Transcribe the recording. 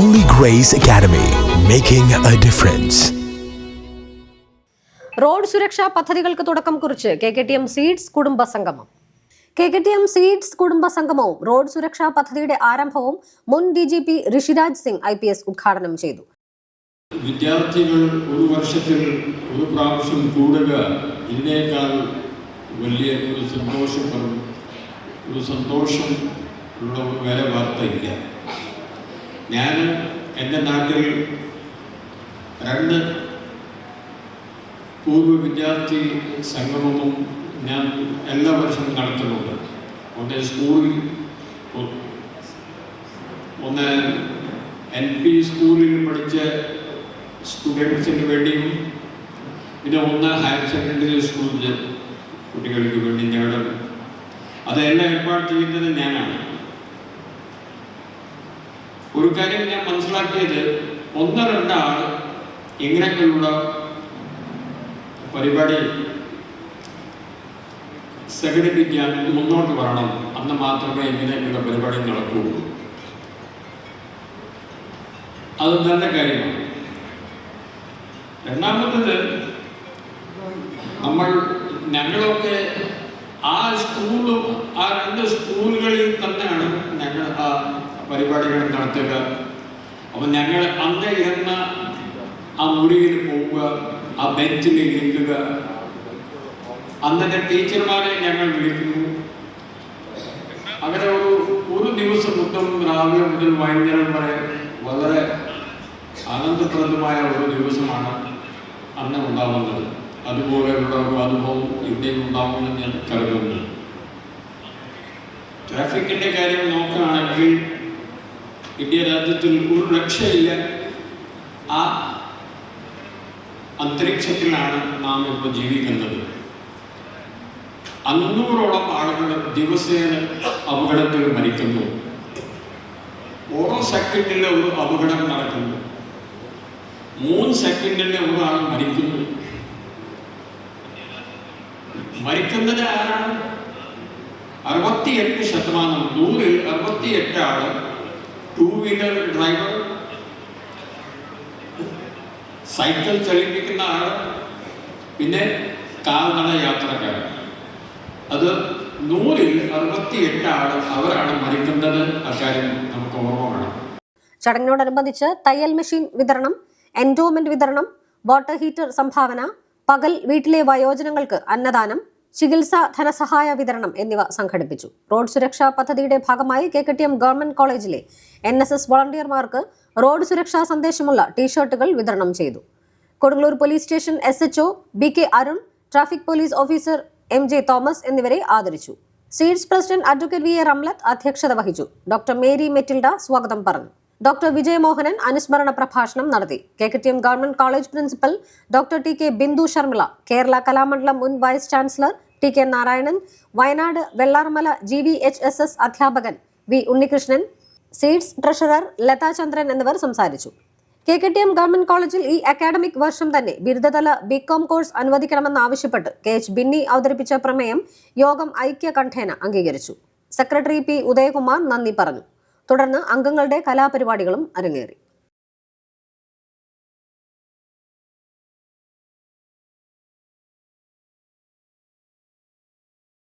Holy Grace Academy, making a difference. Road സുരക്ഷാ പദ്ധതികൾക്ക് തുടക്കം കുറിച്ച് K K T M seeds കുടുംബ സംഗമം. K K T M seeds കുടുംബ സംഗമവും റോഡ് സുരക്ഷാ പദ്ധതിയുടെ ആരംഭവും മുൻ D G P Rishiraj Singh I P S ഉദ്ഘാടനം ചെയ്തു. വിദ്യാർത്ഥികൾ ഒരു വർഷത്തിൽ ഒരു പ്രാവശ്യം കൂടുക ഇതിനേക്കാൾ വലിയ ഒരു സന്തോഷം ഒരു സന്തോഷം ഉള്ള വേറെ വാർത്തയില്ല ഞാൻ എന്റെ നാട്ടിൽ രണ്ട് പൂർവ വിദ്യാർത്ഥി സംഗമവും ഞാൻ എല്ലാ വർഷവും നടത്തുന്നുണ്ട്. ഒന്ന് സ്കൂളിൽ ഒന്ന് എൻ പി സ്കൂളിൽ പഠിച്ച സ്റ്റുഡൻസിന് വേണ്ടിയും പിന്നെ ഒന്ന് ഹയർ സെക്കൻഡറി സ്കൂളിൽ കുട്ടികൾക്ക് വേണ്ടി ഞങ്ങളുടെ അതെല്ലാം ഏർപ്പാട് ചെയ്യുന്നത് ഞാനാണ്. ഒരു കാര്യം ഞാൻ മനസ്സിലാക്കിയത് ഒന്ന് രണ്ടാൾ ഇങ്ങനെയൊക്കെയുള്ള പരിപാടി സംഘടിപ്പിക്കാൻ മുന്നോട്ട് വരണം. അന്ന് മാത്രമേ ഇങ്ങനെയൊക്കെയുള്ള പരിപാടി നടക്കുകയുള്ളൂ. അത് നല്ല കാര്യമാണ്. രണ്ടാമത്തത് നമ്മൾ ഞങ്ങളൊക്കെ ആ സ്കൂളും ആ രണ്ട് സ്കൂളുകളിൽ തന്നെയാണ് ഞങ്ങൾ ആ അപ്പൊ അപ്പം ഞങ്ങൾ അന്ന് ഇരുന്ന ആ മുറിയിൽ പോവുക ആ ബെഞ്ചിൽ ഇരിക്കുക അന്നത്തെ ടീച്ചർമാരെ ഞങ്ങൾ വിളിക്കുന്നു. അങ്ങനെ ഒരു ഒരു ദിവസം മൊത്തം രാവിലെ മുതൽ വൈകുന്നേരം വരെ വളരെ ആനന്ദപ്രദമായ ഒരു ദിവസമാണ് അന്ന് ഉണ്ടാവുന്നത്. അതുപോലെയുള്ള ഒരു അനുഭവം ഇന്ത്യയിൽ ഉണ്ടാവുമെന്ന് ഞാൻ കരുതുന്നു. ട്രാഫിക്കിന്റെ കാര്യം നോക്കുകയാണെങ്കിൽ ഇന്ത്യ രാജ്യത്തിൽ ഒരു രക്ഷയില്ല. ആ അന്തരീക്ഷത്തിലാണ് നാം ഇപ്പോൾ ജീവിക്കുന്നത്. അഞ്ഞൂറോളം ആളുകൾ ദിവസേന അപകടത്തിൽ മരിക്കുന്നു. ഓരോ സെക്കൻഡിലെ ഒരു അപകടം നടക്കുന്നു. മൂന്ന് സെക്കൻഡിൽ ഒരാൾ മരിക്കുന്നു. മരിക്കുന്നത് ആരാണ്? അറുപത്തിയെട്ട് ശതമാനം നൂറിൽ അറുപത്തിയെട്ട് ആൾ ടൂ വീലർ ഡ്രൈവർ സൈക്കിൾ ചലിപ്പിക്കുന്ന ആൾ പിന്നെ കാൽനട യാത്രക്കാരൻ. അത് നൂറിൽ അറുപത്തിയെട്ട് ആൾ അവരാണ് മരിക്കുന്നത്. അക്കാര്യം നമുക്ക് ഓർമ്മ വേണം. ചടങ്ങിനോടനുബന്ധിച്ച് തയ്യൽ മെഷീൻ വിതരണം എൻഡോമെന്റ് വിതരണം വാട്ടർ ഹീറ്റർ സംഭാവന പകൽ വീട്ടിലെ വയോജനങ്ങൾക്ക് അന്നദാനം ചികിത്സ ധനസഹായ വിതരണം എന്നിവ സംഘടിപ്പിച്ചു. റോഡ് സുരക്ഷാ പദ്ധതിയുടെ ഭാഗമായി K K T M government കോളേജിലെ എൻ എസ് എസ് വോളണ്ടിയർമാർക്ക് റോഡ് സുരക്ഷാ സന്ദേശമുള്ള ടീഷർട്ടുകൾ വിതരണം ചെയ്തു. Kodungallur police station S H O B K Arun traffic police officer M J Thomas എന്നിവരെ ആദരിച്ചു. Seeds president advocate V A Ramlath അധ്യക്ഷത വഹിച്ചു. ഡോക്ടർ മേരി മെറ്റിൽഡ സ്വാഗതം പറഞ്ഞു. ഡോക്ടർ വിജയമോഹനൻ അനുസ്മരണ പ്രഭാഷണം നടത്തി. K K T M government college principal doctor T K Bindu Sharmila Kerala Kalamandalam മുൻ vice chancellor T K Narayanan Wayanad Vellarmala G V H S S അധ്യാപകൻ V Unnikrishnan seeds treasurer Latha Chandran എന്നിവർ സംസാരിച്ചു. K K T M government കോളേജിൽ ഈ academic വർഷം തന്നെ ബിരുദതല BCom course അനുവദിക്കണമെന്നാവശ്യപ്പെട്ട് കെ എച്ച് ബിന്നി അവതരിപ്പിച്ച പ്രമേയം യോഗം ഐക്യകണ്ഠേന അംഗീകരിച്ചു. സെക്രട്ടറി പി ഉദയകുമാർ നന്ദി പറഞ്ഞു. തുടർന്ന് അംഗങ്ങളുടെ കലാപരിപാടികളും അരങ്ങേറി.